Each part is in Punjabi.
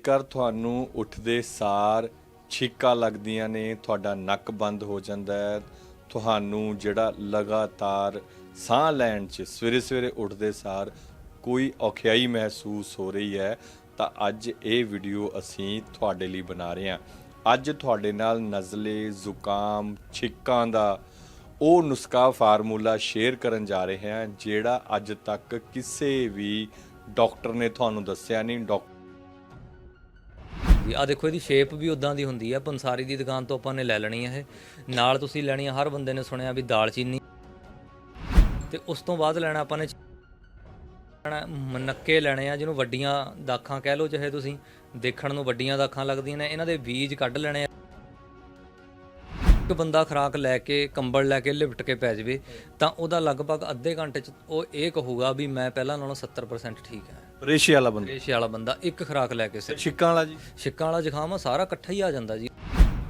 ਜੇਕਰ ਤੁਹਾਨੂੰ ਉੱਠਦੇ ਸਾਰ ਛਿੱਕਾਂ ਲੱਗਦੀਆਂ ਨੇ, ਤੁਹਾਡਾ ਨੱਕ ਬੰਦ ਹੋ ਜਾਂਦਾ ਹੈ, ਤੁਹਾਨੂੰ ਜਿਹੜਾ ਲਗਾਤਾਰ ਸਾਹ ਲੈਣ 'ਚ ਸਵੇਰੇ ਸਵੇਰੇ ਉੱਠਦੇ ਸਾਰ ਕੋਈ ਔਖਿਆਈ ਮਹਿਸੂਸ ਹੋ ਰਹੀ ਹੈ, ਤਾਂ ਅੱਜ ਇਹ ਵੀਡੀਓ ਅਸੀਂ ਤੁਹਾਡੇ ਲਈ ਬਣਾ ਰਹੇ ਹਾਂ। ਅੱਜ ਤੁਹਾਡੇ ਨਾਲ ਨਜ਼ਲੇ, ਜ਼ੁਕਾਮ, ਛਿੱਕਾਂ ਦਾ ਉਹ ਨੁਸਖਾ ਫਾਰਮੂਲਾ ਸ਼ੇਅਰ ਕਰਨ ਜਾ ਰਹੇ ਹਾਂ, ਜਿਹੜਾ ਅੱਜ ਤੱਕ ਕਿਸੇ ਵੀ ਡਾਕਟਰ ਨੇ ਤੁਹਾਨੂੰ ਦੱਸਿਆ ਨਹੀਂ। ਡਾਕਟਰ ਜੀ ਆ ਦੇਖੋ, ਇਹਦੀ ਸ਼ੇਪ ਵੀ ਉਦਾਂ ਦੀ ਹੁੰਦੀ ਹੈ ਪੰਸਾਰੀ ਦੀ ਦੁਕਾਨ ਤੋਂ ਆਪਾਂ ਨੇ ਲੈ ਲੈਣੀ ਹੈ ਇਹ। ਨਾਲ ਤੁਸੀਂ ਲੈਣੀ ਹੈ ਹਰ ਬੰਦੇ ਨੇ ਸੁਣਿਆ ਵੀ ਦਾਲਚੀਨੀ ਤੇ ਉਸ ਤੋਂ ਬਾਅਦ ਲੈਣਾ ਆਪਾਂ ਨੇ ਲੈਣਾ ਮਨੱਕੇ ਲੈਣੇ ਆ, ਜਿਹਨੂੰ ਵੱਡੀਆਂ ਦਾਖਾਂ ਕਹਿ ਲਓ, ਚਾਹੇ ਤੁਸੀਂ ਦੇਖਣ ਨੂੰ ਵੱਡੀਆਂ ਦਾਖਾਂ ਲੱਗਦੀਆਂ ਨੇ। ਇਹਨਾਂ ਦੇ ਬੀਜ ਕੱਢ ਲੈਣੇ ਆ। ਇੱਕ ਬੰਦਾ ਖਰਾਕ ਲੈ ਕੇ ਕੰਬਲ ਲੈ ਕੇ ਲਿਪਟ ਕੇ ਪੈ ਜਾਵੇ ਤਾਂ ਉਹਦਾ ਲਗਭਗ ਅੱਧੇ ਘੰਟੇ ਚ ਉਹ ਇਹ ਕਹੂਗਾ ਵੀ ਮੈਂ ਪਹਿਲਾਂ ਨਾਲੋਂ 70% ਠੀਕ ਹੈ। ਰੇਸ਼ੇ ਵਾਲਾ ਬੰਦਾ? ਰੇਸ਼ੇ ਵਾਲਾ ਬੰਦਾ ਇੱਕ ਖਰਾਕ ਲੈ ਕੇ ਸਿਰ। ਛਿੱਕਾਂ ਵਾਲਾ ਜੀ? ਛਿੱਕਾਂ ਵਾਲਾ ਜ਼ੁਕਾਮ ਆ ਸਾਰਾ ਇਕੱਠਾ ਹੀ ਆ ਜਾਂਦਾ ਜੀ।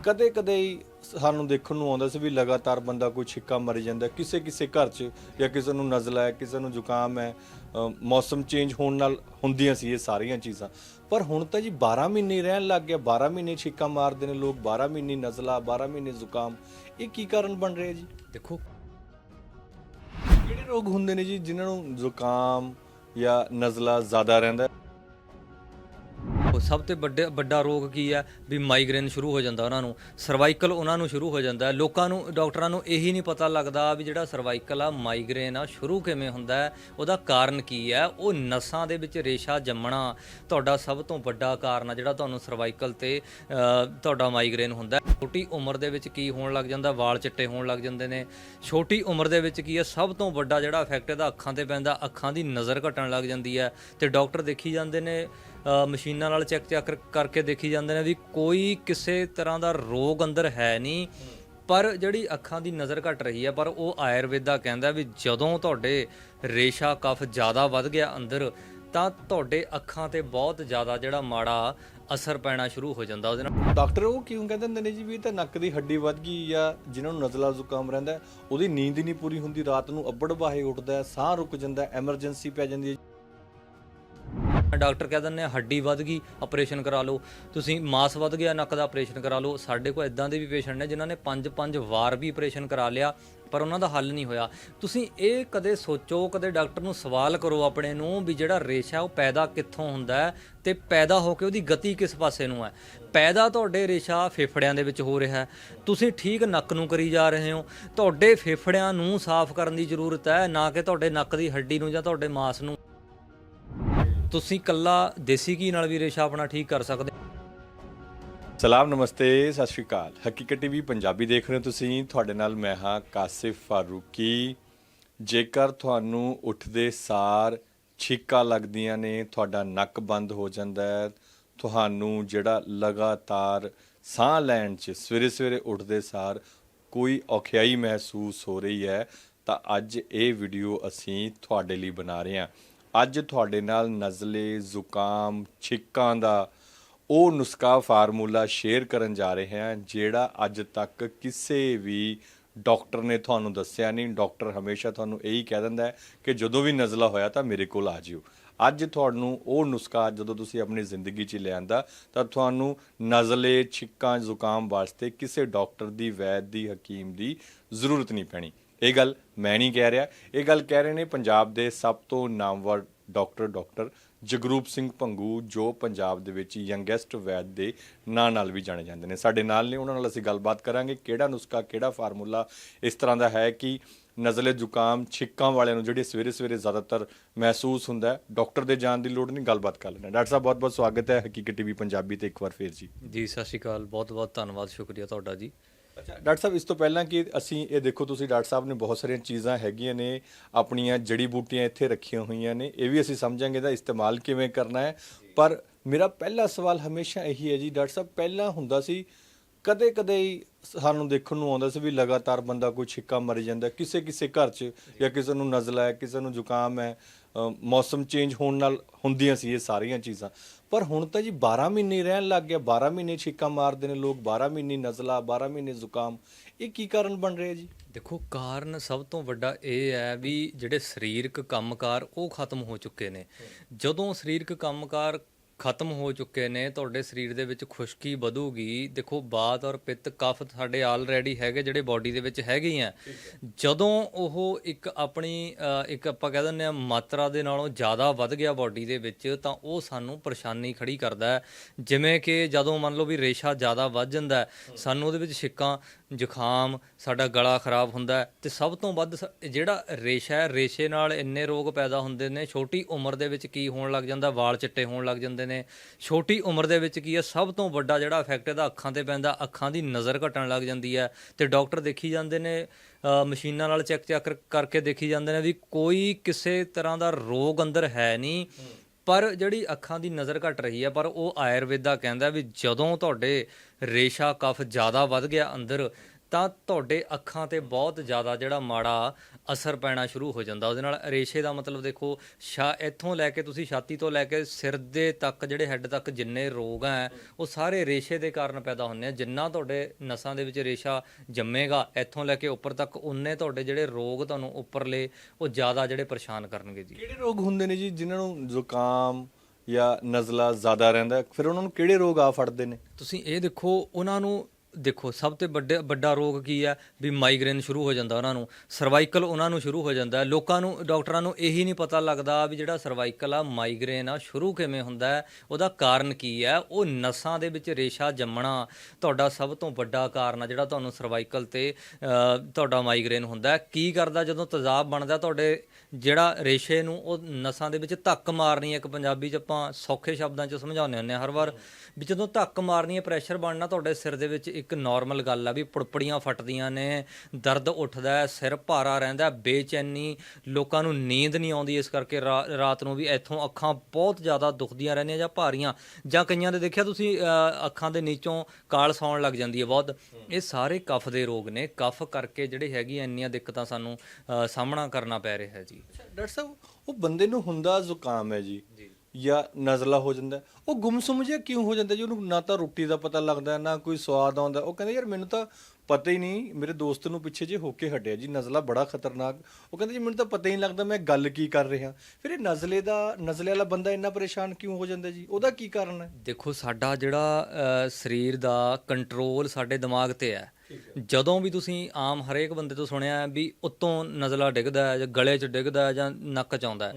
ਕਦੇ ਕਦੇ ਹੀ ਸਾਨੂੰ ਦੇਖਣ ਨੂੰ ਆਉਂਦਾ ਸੀ ਵੀ ਲਗਾਤਾਰ ਬੰਦਾ ਕੋਈ ਛਿੱਕਾ ਮਰੀ ਜਾਂਦਾ ਕਿਸੇ ਕਿਸੇ ਘਰ 'ਚ ਜਾਂ ਕਿਸੇ ਨੂੰ ਨਜ਼ਲਾ ਹੈ ਕਿਸੇ ਨੂੰ ਜ਼ੁਕਾਮ ਹੈ ਅ, ਮੌਸਮ ਚੇਂਜ ਹੋਣ ਨਾਲ ਹੁੰਦੀਆਂ ਸੀ ਇਹ ਸਾਰੀਆਂ ਚੀਜ਼ਾਂ। ਪਰ ਹੁਣ ਤਾਂ ਜੀ 12 ਮਹੀਨੇ ਹੀ ਰਹਿਣ ਲੱਗ ਗਿਆ 12 ਮਹੀਨੇ ਛਿੱਕਾ ਮਾਰਦੇ ਨੇ ਲੋਕ 12 ਮਹੀਨੇ ਨਜ਼ਲਾ 12 ਮਹੀਨੇ ਜ਼ੁਕਾਮ। ਇਹ ਕੀ ਕਾਰਨ ਬਣ ਰਿਹਾ ਜੀ? ਦੇਖੋ। ਕਿਹੜੇ ਰੋਗ ਹੁੰਦੇ ਨੇ ਜੀ ਜਿਨ੍ਹਾਂ ਨੂੰ ਜ਼ੁਕਾਮ ਜਾਂ ਨਜ਼ਲਾ ਜ਼ਿਆਦਾ ਰਹਿੰਦਾ? ਹੈ? ਸਭ ਤੋਂ ਵੱਡੇ ਵੱਡਾ ਰੋਗ ਕੀ ਹੈ? ਵੀ ਮਾਈਗ੍ਰੇਨ ਸ਼ੁਰੂ ਹੋ ਜਾਂਦਾ ਉਹਨਾਂ ਨੂੰ। ਸਰਵਾਈਕਲ ਉਹਨਾਂ ਨੂੰ ਸ਼ੁਰੂ ਹੋ ਜਾਂਦਾ ਲੋਕਾਂ ਨੂੰ ਡਾਕਟਰਾਂ ਨੂੰ ਇਹੀ ਨਹੀਂ ਪਤਾ ਲੱਗਦਾ ਵੀ ਜਿਹੜਾ ਸਰਵਾਈਕਲ ਆ ਮਾਈਗ੍ਰੇਨ ਆ, ਸ਼ੁਰੂ ਕਿਵੇਂ ਹੁੰਦਾ ਉਹਦਾ ਕਾਰਨ ਕੀ ਹੈ? ਉਹ ਨਸਾਂ ਦੇ ਵਿੱਚ ਰੇਸ਼ਾ ਜੰਮਣਾ ਤੁਹਾਡਾ ਸਭ ਤੋਂ ਵੱਡਾ ਕਾਰਨ ਆ, ਜਿਹੜਾ ਤੁਹਾਨੂੰ ਸਰਵਾਈਕਲ ਤੇ ਤੁਹਾਡਾ ਮਾਈਗ੍ਰੇਨ ਹੁੰਦਾ ਛੋਟੀ ਉਮਰ ਦੇ ਵਿੱਚ ਕੀ ਹੋਣ ਲੱਗ ਜਾਂਦਾ? ਵਾਲ ਚਿੱਟੇ ਹੋਣ ਲੱਗ ਜਾਂਦੇ ਨੇ। ਛੋਟੀ ਉਮਰ ਦੇ ਵਿੱਚ ਕੀ ਹੈ? ਸਭ ਤੋਂ ਵੱਡਾ ਜਿਹੜਾ ਇਫੈਕਟ ਇਹਦਾ ਅੱਖਾਂ ਤੇ ਪੈਂਦਾ। ਅੱਖਾਂ ਦੀ ਨਜ਼ਰ ਘਟਣ ਲੱਗ ਜਾਂਦੀ ਹੈ। ਤੇ ਡਾਕਟਰ ਦੇਖੀ ਜਾਂਦੇ ਨੇ ਮਸ਼ੀਨਾਂ ਨਾਲ ਚੈੱਕ ਚੈੱਕ ਕਰਕੇ ਦੇਖੀ ਜਾਂਦੇ ਨੇ ਵੀ ਕੋਈ ਕਿਸੇ ਤਰ੍ਹਾਂ ਦਾ ਰੋਗ ਅੰਦਰ ਹੈ ਨਹੀਂ। ਪਰ ਜਿਹੜੀ ਅੱਖਾਂ ਦੀ ਨਜ਼ਰ ਘਟ ਰਹੀ ਹੈ ਪਰ ਉਹ ਆਯੁਰਵੇਦਾ ਕਹਿੰਦਾ ਵੀ ਜਦੋਂ ਤੁਹਾਡੇ ਰੇਸ਼ਾ ਕਫ ਜ਼ਿਆਦਾ ਵੱਧ ਗਿਆ ਅੰਦਰ, ਤਾਂ ਤੁਹਾਡੇ ਅੱਖਾਂ ਤੇ ਬਹੁਤ ਜ਼ਿਆਦਾ ਜਿਹੜਾ ਮਾੜਾ ਅਸਰ ਪੈਣਾ ਸ਼ੁਰੂ ਹੋ ਜਾਂਦਾ ਉਹਦੇ ਨਾਲ। ਡਾਕਟਰ, ਉਹ ਕਿਉਂ ਕਹਿੰਦੇ ਹੁੰਦੇ ਨੇ ਜੀ ਵੀ ਇਹ ਤਾਂ ਨੱਕ ਦੀ ਹੱਡੀ ਵੱਧ ਗਈ ਜਾਂ ਜਿਨ੍ਹਾਂ ਨੂੰ ਨਜ਼ਲਾ ਜ਼ੁਕਾਮ ਰਹਿੰਦਾ, ਉਹਦੀ ਨੀਂਦ ਹੀ ਨਹੀਂ ਪੂਰੀ ਹੁੰਦੀ, ਰਾਤ ਨੂੰ ਅੱਬੜ ਬਾਹੇ ਉੱਠਦਾ, ਸਾਹ ਰੁਕ ਜਾਂਦਾ, ਐਮਰਜੈਂਸੀ ਪੈ ਜਾਂਦੀ ਹੈ। ਡਾਕਟਰ ਕਹਿ ਦਿੰਦੇ ਆ, ਹੱਡੀ ਵੱਧ ਗਈ, ਆਪਰੇਸ਼ਨ ਕਰਾ ਲਓ। ਤੁਸੀਂ ਮਾਸ ਵੱਧ ਗਿਆ, ਨੱਕ ਦਾ ਆਪਰੇਸ਼ਨ ਕਰਾ ਲਓ। ਸਾਡੇ ਕੋਲ ਇਦਾਂ ਦੇ ਵੀ ਪੇਸ਼ੈਂਟ ਨੇ ਜਿਨ੍ਹਾਂ ਨੇ ਪੰਜ ਪੰਜ ਵਾਰ ਵੀ ਆਪਰੇਸ਼ਨ ਕਰਾ ਲਿਆ, ਪਰ ਉਹਨਾਂ ਦਾ ਹੱਲ ਨਹੀਂ ਹੋਇਆ। ਤੁਸੀਂ ਇਹ ਕਦੇ ਸੋਚੋ, ਕਦੇ ਡਾਕਟਰ ਨੂੰ ਸਵਾਲ ਕਰੋ ਆਪਣੇ ਨੂੰ ਵੀ ਜਿਹੜਾ ਰੇਸ਼ਾ ਉਹ ਪੈਦਾ ਕਿੱਥੋਂ ਹੁੰਦਾ ਹੈ ਤੇ ਪੈਦਾ ਹੋ ਕੇ ਉਹਦੀ ਗਤੀ ਕਿਸ ਪਾਸੇ ਨੂੰ ਹੈ। ਪੈਦਾ ਤੁਹਾਡੇ ਰੇਸ਼ਾ ਫੇਫੜਿਆਂ ਦੇ ਵਿੱਚ ਹੋ ਰਿਹਾ ਹੈ। ਤੁਸੀਂ ਠੀਕ ਨੱਕ ਨੂੰ ਕਰੀ ਜਾ ਰਹੇ ਹੋ। ਤੁਹਾਡੇ ਫੇਫੜਿਆਂ ਨੂੰ ਸਾਫ਼ ਕਰਨ ਦੀ ਜ਼ਰੂਰਤ ਹੈ, ਨਾ ਕਿ ਤੁਹਾਡੇ ਨੱਕ ਦੀ ਹੱਡੀ ਨੂੰ ਜਾਂ ਤੁਹਾਡੇ ਮਾਸ ਨੂੰ। ਤੁਸੀਂ ਕੱਲਾ ਦੇਸੀ ਘੀ ਨਾਲ ਵੀ ਰੇਸ਼ਾ ਆਪਣਾ ਠੀਕ ਕਰ ਸਕਦੇ ਸਲਾਮ, ਨਮਸਤੇ, ਸਤਿ ਸ਼੍ਰੀ ਅਕਾਲ। ਹਕੀਕਤ ਟੀਵੀ ਪੰਜਾਬੀ ਦੇਖ ਰਹੇ ਹੋ ਤੁਸੀਂ। ਤੁਹਾਡੇ ਨਾਲ ਮੈਂ ਹਾਂ ਕਾਸਿਫ ਫਾਰੂਕੀ। ਜੇਕਰ ਤੁਹਾਨੂੰ ਉੱਠਦੇ ਸਾਰ ਛਿੱਕਾਂ ਲੱਗਦੀਆਂ ਨੇ, ਤੁਹਾਡਾ ਨੱਕ ਬੰਦ ਹੋ ਜਾਂਦਾ ਹੈ, ਤੁਹਾਨੂੰ ਜਿਹੜਾ ਲਗਾਤਾਰ ਸਾਹ ਲੈਣ 'ਚ ਸਵੇਰੇ ਸਵੇਰੇ ਉੱਠਦੇ ਸਾਰ ਕੋਈ ਔਖਿਆਈ ਮਹਿਸੂਸ ਹੋ ਰਹੀ ਹੈ, ਤਾਂ ਅੱਜ ਇਹ ਵੀਡੀਓ ਅਸੀਂ ਤੁਹਾਡੇ ਲਈ ਬਣਾ ਰਹੇ ਹਾਂ। ਅੱਜ ਤੁਹਾਡੇ ਨਾਲ ਨਜ਼ਲੇ, ਜ਼ੁਕਾਮ, ਛਿੱਕਾਂ ਦਾ ਉਹ ਨੁਸਖਾ ਫਾਰਮੂਲਾ ਸ਼ੇਅਰ ਕਰਨ ਜਾ ਰਹੇ ਹਾਂ, ਜਿਹੜਾ ਅੱਜ ਤੱਕ ਕਿਸੇ ਵੀ ਡਾਕਟਰ ਨੇ ਤੁਹਾਨੂੰ ਦੱਸਿਆ ਨਹੀਂ। ਡਾਕਟਰ ਹਮੇਸ਼ਾ ਤੁਹਾਨੂੰ ਇਹੀ ਕਹਿ ਦਿੰਦਾ ਹੈ ਕਿ ਜਦੋਂ ਵੀ ਨਜ਼ਲਾ ਹੋਇਆ ਤਾਂ ਮੇਰੇ ਕੋਲ ਆ ਜਿਓ। ਅੱਜ ਤੁਹਾਨੂੰ ਉਹ ਨੁਸਖਾ, ਜਦੋਂ ਤੁਸੀਂ ਆਪਣੀ ਜ਼ਿੰਦਗੀ 'ਚ ਲਿਆਂਦਾ, ਤਾਂ ਤੁਹਾਨੂੰ ਨਜ਼ਲੇ, ਛਿੱਕਾਂ, ਜ਼ੁਕਾਮ ਵਾਸਤੇ ਕਿਸੇ ਡਾਕਟਰ ਦੀ, ਵੈਦ ਦੀ, ਹਕੀਮ ਦੀ ਜ਼ਰੂਰਤ ਨਹੀਂ ਪੈਣੀ। ਇਹ ਗੱਲ ਮੈਂ ਨਹੀਂ ਕਹਿ ਰਿਹਾ। ਇਹ ਗੱਲ ਕਹਿ ਰਹੇ ਨੇ ਪੰਜਾਬ ਦੇ ਸਭ ਤੋਂ ਨਾਮਵਰ ਡਾਕਟਰ ਡਾਕਟਰ ਜਗਰੂਪ ਸਿੰਘ ਪੰਗੂ ਜੋ ਪੰਜਾਬ ਦੇ ਵਿੱਚ ਯੰਗੈਸਟ ਵੈਦ ਦੇ ਨਾਂ ਨਾਲ ਵੀ ਜਾਣੇ ਜਾਂਦੇ ਨੇ। ਸਾਡੇ ਨਾਲ ਨੇ, ਉਹਨਾਂ ਨਾਲ ਅਸੀਂ ਗੱਲਬਾਤ ਕਰਾਂਗੇ ਕਿਹੜਾ ਨੁਸਖਾ, ਕਿਹੜਾ ਫਾਰਮੂਲਾ ਇਸ ਤਰ੍ਹਾਂ ਦਾ ਹੈ ਕਿ ਨਜ਼ਲੇ, ਜ਼ੁਕਾਮ, ਛਿੱਕਾਂ ਵਾਲਿਆਂ ਨੂੰ ਜਿਹੜੇ ਸਵੇਰੇ ਸਵੇਰੇ ਜ਼ਿਆਦਾਤਰ ਮਹਿਸੂਸ ਹੁੰਦਾ ਹੈ, ਡਾਕਟਰ ਦੇ ਜਾਣ ਦੀ ਲੋੜ ਨਹੀਂ, ਗੱਲਬਾਤ ਕਰ ਲੈਣਾ ਡਾਕਟਰ ਸਾਹਿਬ ਬਹੁਤ ਬਹੁਤ ਸਵਾਗਤ ਹੈ ਹਕੀਕਤ ਟੀਵੀ ਪੰਜਾਬੀ ਤੇ ਇੱਕ ਵਾਰ ਫੇਰ ਜੀ। ਜੀ, ਸਤਿ ਸ਼੍ਰੀ ਅਕਾਲ ਬਹੁਤ ਬਹੁਤ ਧੰਨਵਾਦ, ਸ਼ੁਕਰੀਆ ਤੁਹਾਡਾ ਜੀ। ਅੱਛਾ ਡਾਕਟਰ ਸਾਹਿਬ ਇਸ ਤੋਂ ਪਹਿਲਾਂ ਕਿ ਅਸੀਂ ਇਹ ਦੇਖੋ ਤੁਸੀਂ ਡਾਕਟਰ ਸਾਹਿਬ ਨੇ ਬਹੁਤ ਸਾਰੀਆਂ ਚੀਜ਼ਾਂ ਹੈਗੀਆਂ ਨੇ ਆਪਣੀਆਂ ਜੜੀ ਬੂਟੀਆਂ ਇੱਥੇ ਰੱਖੀਆਂ ਹੋਈਆਂ ਨੇ ਇਹ ਵੀ ਅਸੀਂ ਸਮਝਾਂਗੇ ਦਾ ਇਸਤੇਮਾਲ ਕਿਵੇਂ ਕਰਨਾ ਹੈ। ਪਰ ਮੇਰਾ ਪਹਿਲਾ ਸਵਾਲ ਹਮੇਸ਼ਾ ਇਹੀ ਹੈ ਜੀ ਡਾਕਟਰ ਸਾਹਿਬ ਪਹਿਲਾਂ ਹੁੰਦਾ ਸੀ ਕਦੇ ਕਦੇ ਹੀ ਸਾਨੂੰ ਦੇਖਣ ਨੂੰ ਆਉਂਦਾ ਸੀ ਵੀ ਲਗਾਤਾਰ ਬੰਦਾ ਕੋਈ ਛਿੱਕਾ ਮਰੀ ਜਾਂਦਾ ਕਿਸੇ ਕਿਸੇ ਘਰ 'ਚ ਜਾਂ ਕਿਸੇ ਨੂੰ ਨਜ਼ਲਾ ਹੈ ਕਿਸੇ ਨੂੰ ਜ਼ੁਕਾਮ ਹੈ ਅ, ਮੌਸਮ ਚੇਂਜ ਹੋਣ ਨਾਲ ਹੁੰਦੀਆਂ ਸੀ ਇਹ ਸਾਰੀਆਂ ਚੀਜ਼ਾਂ। ਪਰ ਹੁਣ ਤਾਂ ਜੀ 12 ਮਹੀਨੇ ਰਹਿਣ ਲੱਗ ਗਿਆ 12 ਮਹੀਨੇ ਛਿੱਕਾ ਮਾਰਦੇ ਨੇ ਲੋਕ 12 ਮਹੀਨੇ ਨਜ਼ਲਾ 12 ਮਹੀਨੇ ਜ਼ੁਕਾਮ। ਇਹ ਕੀ ਕਾਰਨ ਬਣ ਰਿਹਾ ਜੀ? ਦੇਖੋ ਕਾਰਨ ਸਭ ਤੋਂ ਵੱਡਾ ਇਹ ਹੈ ਵੀ ਜਿਹੜੇ ਸਰੀਰਕ ਕੰਮਕਾਰ ਉਹ ਖਤਮ ਹੋ ਚੁੱਕੇ ਨੇ। ਜਦੋਂ ਸਰੀਰਕ ਕੰਮਕਾਰ ਖਤਮ ਹੋ ਚੁੱਕੇ ਨੇ, ਤੁਹਾਡੇ ਸਰੀਰ ਦੇ ਵਿੱਚ ਖੁਸ਼ਕੀ ਵਧੂਗੀ। ਦੇਖੋ, ਬਾਤ ਔਰ ਪਿੱਤ ਕਫ ਸਾਡੇ ਆਲਰੇਡੀ ਹੈਗੇ, ਜਿਹੜੇ ਬਾਡੀ ਦੇ ਵਿੱਚ ਹੈਗੇ ਹੀ ਆ। ਜਦੋਂ ਉਹ ਇੱਕ ਆਪਣੀ ਇੱਕ ਆਪਾਂ ਕਹਿ ਦਿੰਦੇ ਆ ਮਾਤਰਾ ਦੇ ਨਾਲੋਂ ਜ਼ਿਆਦਾ ਵੱਧ ਗਿਆ ਬਾਡੀ ਦੇ ਵਿੱਚ, ਤਾਂ ਉਹ ਸਾਨੂੰ ਪਰੇਸ਼ਾਨੀ ਖੜੀ ਕਰਦਾ ਜਿਵੇਂ ਕਿ ਜਦੋਂ ਮੰਨ ਲਓ ਵੀ ਰੇਸ਼ਾ ਜ਼ਿਆਦਾ ਵੱਧ ਜਾਂਦਾ ਸਾਨੂੰ ਉਹਦੇ ਵਿੱਚ ਛਿੱਕਾਂ ਜ਼ੁਕਾਮ ਸਾਡਾ ਗਲਾ ਖਰਾਬ ਹੁੰਦਾ ਹੈ ਤੇ ਸਭ ਤੋਂ ਵੱਧ ਸ- ਜਿਹੜਾ ਰੇਸ਼ਾ ਹੈ ਰੇਸ਼ੇ ਨਾਲ ਇੰਨੇ ਰੋਗ ਪੈਦਾ ਹੁੰਦੇ ਨੇ ਛੋਟੀ ਉਮਰ ਦੇ ਵਿੱਚ ਕੀ ਹੋਣ ਲੱਗ ਜਾਂਦਾ ਵਾਲ ਚਿੱਟੇ ਹੋਣ ਲੱਗ ਜਾਂਦੇ ਨੇ ਛੋਟੀ ਉਮਰ ਦੇ ਵਿੱਚ ਕੀ ਹੈ ਸਭ ਤੋਂ ਵੱਡਾ ਜਿਹੜਾ ਇਫੈਕਟ ਇਹਦਾ ਅੱਖਾਂ ਤੇ ਪੈਂਦਾ ਅੱਖਾਂ ਦੀ ਨਜ਼ਰ ਘਟਣ ਲੱਗ ਜਾਂਦੀ ਹੈ ਤੇ ਡਾਕਟਰ ਦੇਖੀ ਜਾਂਦੇ ਨੇ ਅ, ਮਸ਼ੀਨਾਂ ਨਾਲ ਚੈੱਕ ਚੈੱਕ ਕਰਕੇ ਦੇਖੀ ਜਾਂਦੇ ਨੇ ਵੀ ਕੋਈ ਕਿਸੇ ਤਰ੍ਹਾਂ ਦਾ ਰੋਗ ਅੰਦਰ ਹੈ ਨਹੀਂ। ਪਰ ਜਿਹੜੀ ਅੱਖਾਂ ਦੀ ਨਜ਼ਰ ਘਟ ਰਹੀ ਹੈ, ਪਰ ਉਹ ਆਯੁਰਵੇਦਾ ਕਹਿੰਦਾ ਵੀ ਜਦੋਂ ਤੁਹਾਡੇ ਰੇਸ਼ਾ ਕਫ ਜ਼ਿਆਦਾ ਵੱਧ ਗਿਆ ਅੰਦਰ, ਤਾਂ ਤੁਹਾਡੇ ਅੱਖਾਂ ਤੇ ਬਹੁਤ ਜ਼ਿਆਦਾ ਜਿਹੜਾ ਮਾੜਾ ਅਸਰ ਪੈਣਾ ਸ਼ੁਰੂ ਹੋ ਜਾਂਦਾ। ਉਹਦੇ ਨਾਲ ਰੇਸ਼ੇ ਦਾ ਮਤਲਬ ਦੇਖੋ ਛਾ ਇੱਥੋਂ ਲੈ ਕੇ ਤੁਸੀਂ ਛਾਤੀ ਤੋਂ ਲੈ ਕੇ ਸਿਰ ਦੇ ਤੱਕ ਜਿਹੜੇ ਹੈੱਡ ਤੱਕ ਜਿੰਨੇ ਰੋਗ ਆ ਉਹ ਸਾਰੇ ਰੇਸ਼ੇ ਦੇ ਕਾਰਨ ਪੈਦਾ ਹੁੰਦੇ ਆ। ਜਿੰਨਾ ਤੁਹਾਡੇ ਨਸਾਂ ਦੇ ਵਿੱਚ ਰੇਸ਼ਾ ਜੰਮੇਗਾ ਇੱਥੋਂ ਲੈ ਕੇ ਉੱਪਰ ਤੱਕ ਉਨੇ ਤੁਹਾਡੇ ਜਿਹੜੇ ਰੋਗ ਤੁਹਾਨੂੰ ਉੱਪਰਲੇ ਉਹ ਜ਼ਿਆਦਾ ਜਿਹੜੇ ਪਰੇਸ਼ਾਨ ਕਰਨਗੇ ਜੀ। ਕਿਹੜੇ ਰੋਗ ਹੁੰਦੇ ਨੇ ਜੀ ਜਿਨ੍ਹਾਂ ਨੂੰ ਜ਼ੁਕਾਮ ਜਾਂ ਨਜ਼ਲਾ ਜ਼ਿਆਦਾ ਰਹਿੰਦਾ? ਫਿਰ ਉਹਨਾਂ ਨੂੰ ਕਿਹੜੇ ਰੋਗ ਆ ਫੜਦੇ ਨੇ? ਤੁਸੀਂ ਇਹ ਦੇਖੋ ਉਹਨਾਂ ਨੂੰ ਦੇਖੋ, ਸਭ ਤੋਂ ਵੱਡੇ, ਵੱਡਾ ਰੋਗ ਕੀ ਹੈ? ਵੀ ਮਾਈਗ੍ਰੇਨ ਸ਼ੁਰੂ ਹੋ ਜਾਂਦਾ ਉਹਨਾਂ ਨੂੰ। ਸਰਵਾਈਕਲ ਉਹਨਾਂ ਨੂੰ ਸ਼ੁਰੂ ਹੋ ਜਾਂਦਾ ਲੋਕਾਂ ਨੂੰ, ਡਾਕਟਰਾਂ ਨੂੰ ਇਹੀ ਨਹੀਂ ਪਤਾ ਲੱਗਦਾ ਵੀ ਜਿਹੜਾ ਸਰਵਾਈਕਲ ਆ ਮਾਈਗ੍ਰੇਨ ਆ, ਸ਼ੁਰੂ ਕਿਵੇਂ ਹੁੰਦਾ ਹੈ? ਉਹਦਾ ਕਾਰਨ ਕੀ ਹੈ? ਉਹ ਨਸਾਂ ਦੇ ਵਿੱਚ ਰੇਸ਼ਾ ਜੰਮਣਾ ਤੁਹਾਡਾ ਸਭ ਤੋਂ ਵੱਡਾ ਕਾਰਨ ਆ, ਜਿਹੜਾ ਤੁਹਾਨੂੰ ਸਰਵਾਈਕਲ ਤੇ ਤੁਹਾਡਾ ਮਾਈਗ੍ਰੇਨ ਹੁੰਦਾ ਕੀ ਕਰਦਾ ਜਦੋਂ ਤੇਜ਼ਾਬ ਬਣਦਾ ਤੁਹਾਡੇ ਜਿਹੜਾ ਰੇਸ਼ੇ ਨੂੰ, ਉਹ ਨਸਾਂ ਦੇ ਵਿੱਚ ਧੱਕ ਮਾਰਨੀ ਹੈ। ਇੱਕ ਪੰਜਾਬੀ ਚ ਆਪਾਂ ਸੌਖੇ ਸ਼ਬਦਾਂ ਚ ਸਮਝਾਉਂਦੇ ਹੁੰਦੇ ਹਾਂ ਹਰ ਵਾਰ ਵੀ ਜਦੋਂ ਧੱਕ ਮਾਰਨੀ ਹੈ ਪ੍ਰੈਸ਼ਰ ਬਣਨਾ ਤੁਹਾਡੇ ਸਿਰ ਦੇ ਵਿੱਚ ਇੱਕ ਨਾਰਮਲ ਗੱਲ ਆ ਵੀ ਪੁੜਪੜੀਆਂ ਫਟਦੀਆਂ ਨੇ ਦਰਦ ਉੱਠਦਾ ਹੈ ਸਿਰ ਭਾਰਾ ਰਹਿੰਦਾ ਹੈ, ਬੇਚੈਨੀ ਲੋਕਾਂ ਨੂੰ ਨੀਂਦ ਨਹੀਂ ਆਉਂਦੀ ਇਸ ਕਰਕੇ ਰਾ- ਰਾਤ ਨੂੰ ਵੀ ਇੱਥੋਂ ਅੱਖਾਂ ਬਹੁਤ ਜ਼ਿਆਦਾ ਦੁਖਦੀਆਂ ਰਹਿੰਦੀਆਂ ਜਾਂ ਭਾਰੀਆਂ। ਜਾਂ ਕਈਆਂ ਦੇ ਦੇਖਿਆ ਤੁਸੀਂ ਅ, ਅੱਖਾਂ ਦੇ ਨੀਚੋਂ ਕਾਲ ਸੌਣ ਲੱਗ ਜਾਂਦੀ ਹੈ ਬਹੁਤ। ਇਹ ਸਾਰੇ ਕਫ ਦੇ ਰੋਗ ਨੇ। ਕਫ ਕਰਕੇ ਜਿਹੜੇ ਹੈਗੀਆਂ ਇੰਨੀਆਂ ਦਿੱਕਤਾਂ ਸਾਨੂੰ ਅ, ਸਾਹਮਣਾ ਕਰਨਾ ਪੈ ਰਿਹਾ ਹੈ ਜੀ। ਡਾਕਟਰ ਸਾਹਿਬ ਉਹ ਬੰਦੇ ਨੂੰ ਹੁੰਦਾ ਜ਼ੁਕਾਮ ਹੈ ਜੀ। ਜਾਂ ਨਜ਼ਲਾ ਹੋ ਜਾਂਦਾ। ਉਹ ਗੁੰਮਸੁੰਮ ਜਿਹਾ ਕਿਉਂ ਹੋ ਜਾਂਦਾ ਜੀ? ਉਹਨੂੰ ਨਾ ਤਾਂ ਰੋਟੀ ਦਾ ਪਤਾ ਲੱਗਦਾ ਨਾ ਕੋਈ ਸਵਾਦ ਆਉਂਦਾ। ਉਹ ਕਹਿੰਦਾ ਯਾਰ ਮੈਨੂੰ ਤਾਂ ਪਤਾ ਹੀ ਨਹੀਂ ਮੇਰੇ ਦੋਸਤ ਨੂੰ ਪਿੱਛੇ ਜੇ ਹੋ ਕੇ ਹਟਿਆ ਜੀ ਨਜ਼ਲਾ ਬੜਾ ਖਤਰਨਾਕ। ਉਹ ਕਹਿੰਦਾ ਜੀ ਮੈਨੂੰ ਤਾਂ ਪਤਾ ਹੀ ਨਹੀਂ ਲੱਗਦਾ ਮੈਂ ਗੱਲ ਕੀ ਕਰ ਰਿਹਾ ਫਿਰ ਇਹ ਨਜ਼ਲੇ ਦਾ ਨਜ਼ਲੇ ਵਾਲਾ ਬੰਦਾ ਇੰਨਾ ਪਰੇਸ਼ਾਨ ਕਿਉਂ ਹੋ ਜਾਂਦਾ ਜੀ? ਉਹਦਾ ਕੀ ਕਾਰਨ ਹੈ? ਦੇਖੋ ਸਾਡਾ ਜਿਹੜਾ ਅ, ਸਰੀਰ ਦਾ ਕੰਟਰੋਲ ਸਾਡੇ ਦਿਮਾਗ ਤੇ ਹੈ। ਜਦੋਂ ਵੀ ਤੁਸੀਂ ਆਮ ਹਰੇਕ ਬੰਦੇ ਤੋਂ ਸੁਣਿਆ ਹੈ ਵੀ ਉੱਤੋਂ ਨਜ਼ਲਾ ਡਿੱਗਦਾ ਹੈ ਜਾਂ ਗਲੇ 'ਚ ਡਿੱਗਦਾ ਹੈ ਜਾਂ ਨੱਕ 'ਚ ਆਉਂਦਾ ਹੈ।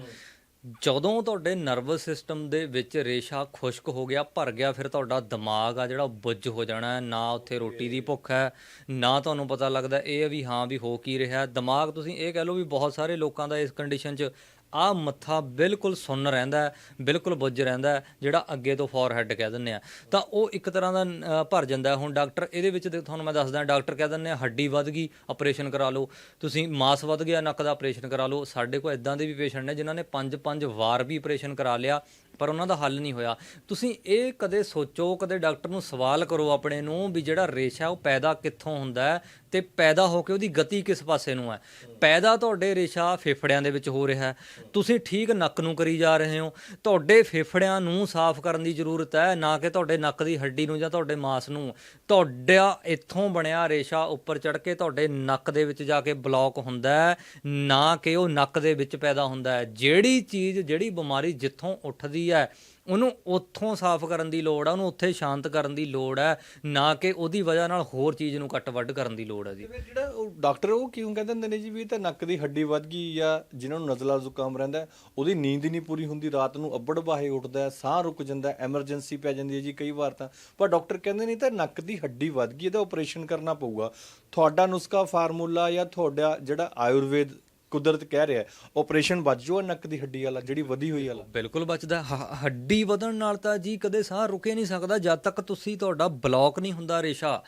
ਜਦੋਂ ਤੁਹਾਡੇ ਨਰਵਸ ਸਿਸਟਮ ਦੇ ਵਿੱਚ ਰੇਸ਼ਾ ਖੁਸ਼ਕ ਹੋ ਗਿਆ, ਭਰ ਗਿਆ, ਫਿਰ ਤੁਹਾਡਾ ਦਿਮਾਗ ਆ ਜਿਹੜਾ ਉਹ ਬੁੱਝ ਹੋ ਜਾਣਾ ਹੈ। ਨਾ ਉੱਥੇ ਰੋਟੀ ਦੀ ਭੁੱਖ ਹੈ, ਨਾ ਤੁਹਾਨੂੰ ਪਤਾ ਲੱਗਦਾ ਇਹ ਵੀ ਹਾਂ ਵੀ ਹੋ ਕੀ ਰਿਹਾ। ਦਿਮਾਗ ਤੁਸੀਂ ਇਹ ਕਹਿ ਲਓ ਵੀ ਬਹੁਤ ਸਾਰੇ ਲੋਕਾਂ ਦਾ ਇਸ ਕੰਡੀਸ਼ਨ 'ਚ ਆ ਮੱਥਾ ਬਿਲਕੁਲ ਸੁੰਨ ਰਹਿੰਦਾ ਬਿਲਕੁਲ ਬੁੱਝ ਰਹਿੰਦਾ ਜਿਹੜਾ ਅੱਗੇ ਤੋਂ ਫੋਰਹੈਡ ਕਹਿ ਦਿੰਦੇ ਆ। ਤਾਂ ਉਹ ਇੱਕ ਤਰ੍ਹਾਂ ਦਾ ਭਰ ਜਾਂਦਾ ਹੁਣ ਡਾਕਟਰ ਇਹਦੇ ਵਿੱਚ ਤੁਹਾਨੂੰ ਮੈਂ ਦੱਸਦਾ, ਡਾਕਟਰ ਕਹਿ ਦਿੰਦੇ ਆ, ਹੱਡੀ ਵੱਧ ਗਈ ਆਪਰੇਸ਼ਨ ਕਰਾ ਲਓ। ਤੁਸੀਂ ਮਾਸ ਵੱਧ ਗਿਆ, ਨੱਕ ਦਾ ਆਪਰੇਸ਼ਨ ਕਰਾ ਲਓ। ਸਾਡੇ ਕੋਲ ਇਦਾਂ ਦੇ ਵੀ ਪੇਸ਼ੈਂਟ ਨੇ ਜਿਨ੍ਹਾਂ ਨੇ ਪੰਜ ਪੰਜ ਵਾਰ ਵੀ ਆਪਰੇਸ਼ਨ ਕਰਾ ਲਿਆ। ਪਰ ਉਹਨਾਂ ਦਾ ਹੱਲ ਨਹੀਂ ਹੋਇਆ। ਤੁਸੀਂ ਇਹ ਕਦੇ ਸੋਚੋ, ਕਦੇ ਡਾਕਟਰ ਨੂੰ ਸਵਾਲ ਕਰੋ ਆਪਣੇ ਨੂੰ ਵੀ ਜਿਹੜਾ ਰੇਸ਼ਾ ਉਹ ਪੈਦਾ ਕਿੱਥੋਂ ਹੁੰਦਾ ਹੈ ਤੇ ਪੈਦਾ ਹੋ ਕੇ ਉਹਦੀ ਗਤੀ ਕਿਸ ਪਾਸੇ ਨੂੰ ਹੈ। ਪੈਦਾ ਤੁਹਾਡੇ ਰੇਸ਼ਾ ਫੇਫੜਿਆਂ ਦੇ ਵਿੱਚ ਹੋ ਰਿਹਾ ਹੈ। ਤੁਸੀਂ ਠੀਕ ਨੱਕ ਨੂੰ ਕਰੀ ਜਾ ਰਹੇ ਹੋ। ਤੁਹਾਡੇ ਫੇਫੜਿਆਂ ਨੂੰ ਸਾਫ਼ ਕਰਨ ਦੀ ਜ਼ਰੂਰਤ ਹੈ, ਨਾ ਕਿ ਤੁਹਾਡੇ ਨੱਕ ਦੀ ਹੱਡੀ ਨੂੰ ਜਾਂ ਤੁਹਾਡੇ ਮਾਸ ਨੂੰ। ਤੁਹਾਡਾ ਇੱਥੋਂ ਬਣਿਆ ਰੇਸ਼ਾ ਉੱਪਰ ਚੜ ਕੇ ਤੁਹਾਡੇ ਨੱਕ ਦੇ ਵਿੱਚ ਜਾ ਕੇ ਬਲੌਕ ਹੁੰਦਾ ਹੈ, ਨਾ ਕਿ ਉਹ ਨੱਕ ਦੇ ਵਿੱਚ ਪੈਦਾ ਹੁੰਦਾ ਹੈ। ਜਿਹੜੀ ਚੀਜ਼, ਜਿਹੜੀ ਬਿਮਾਰੀ ਜਿੱਥੋਂ ਉੱਠਦੀ ਹੈ। ਉਹਨੂੰ ਉੱਥੋਂ ਸਾਫ਼ ਕਰਨ ਦੀ ਲੋੜ ਆ, ਉਹਨੂੰ ਉੱਥੇ ਸ਼ਾਂਤ ਕਰਨ ਦੀ ਲੋੜ ਹੈ, ਨਾ ਕਿ ਉਹਦੀ ਵਜ੍ਹਾ ਨਾਲ ਹੋਰ ਚੀਜ਼ ਨੂੰ ਕੱਟ ਵੱਢ ਕਰਨ ਦੀ ਲੋੜ ਹੈ ਜੀ। ਜਿਹੜਾ ਉਹ ਡਾਕਟਰ ਉਹ ਕਿਉਂ ਕਹਿੰਦੇ ਹੁੰਦੇ ਨੇ ਜੀ ਵੀ ਇਹ ਤਾਂ ਨੱਕ ਦੀ ਹੱਡੀ ਵੱਧ ਗਈ ਜਾਂ ਜਿਨ੍ਹਾਂ ਨੂੰ ਨਜ਼ਲਾ ਜ਼ੁਕਾਮ ਰਹਿੰਦਾ ਉਹਦੀ ਨੀਂਦ ਹੀ ਨਹੀਂ ਪੂਰੀ ਹੁੰਦੀ, ਰਾਤ ਨੂੰ ਅੱਬੜ ਬਾਹੇ ਉੱਠਦਾ ਸਾਹ ਰੁਕ ਜਾਂਦਾ ਐਮਰਜੈਂਸੀ ਪੈ ਜਾਂਦੀ ਹੈ ਜੀ ਕਈ ਵਾਰ ਤਾਂ। ਪਰ ਡਾਕਟਰ ਕਹਿੰਦੇ ਨਹੀਂ ਤਾਂ ਨੱਕ ਦੀ ਹੱਡੀ ਵੱਧ ਗਈ, ਇਹਦਾ ਆਪਰੇਸ਼ਨ ਕਰਨਾ ਪਊਗਾ। ਤੁਹਾਡਾ ਨੁਸਖਾ ਫਾਰਮੂਲਾ ਜਾਂ ਤੁਹਾਡਾ ਜਿਹੜਾ ਆਯੁਰਵੇਦ ਕੁਦਰਤ ਕਹਿ ਰਿਹਾ ਆਪਰੇਸ਼ਨ ਬਚ ਜਾਊਗਾ ਨੱਕ ਦੀ ਹੱਡੀ ਵਾਲਾ, ਜਿਹੜੀ ਵਧੀ ਹੋਈ ਵਾਲਾ। ਬਿਲਕੁਲ ਬਚਦਾ ਹੱਡੀ ਵਧਣ ਨਾਲ ਤਾਂ ਜੀ ਕਦੇ ਸਾਹ ਰੁਕੇ ਨਹੀਂ ਸਕਦਾ, ਜਦ ਤੱਕ ਤੁਸੀਂ ਤੁਹਾਡਾ ਬਲੌਕ ਨਹੀਂ ਹੁੰਦਾ ਰੇਸ਼ਾ।